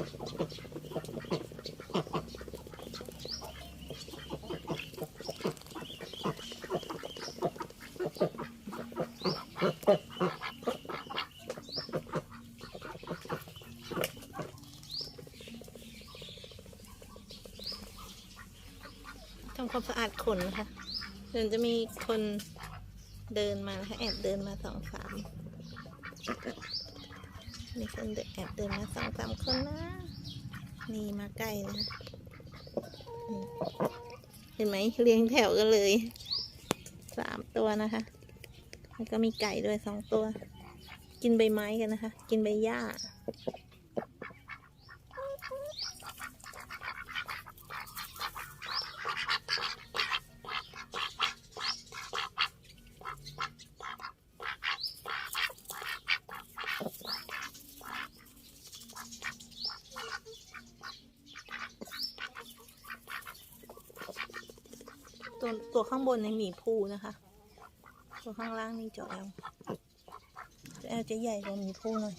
ทำความสะอาดขนนะคะเดี๋ยวจะมีคนเดินมานะคะแอบเดินมาสองสาม มีคนเดินแอบเดินมาสองสามคนนะ นี่มาใกล้นะ เห็นไหมเรียงแถวกันเลย สามตัวนะคะ แล้วก็มีไก่ด้วยสองตัว กินใบไม้กันนะคะ กินใบหญ้า ตัวตัวข้างบนในหมีภูนะคะ ตัวข้างล่างนี่จอแอลจอแอลจะใหญ่กว่าหมีภูหน่อย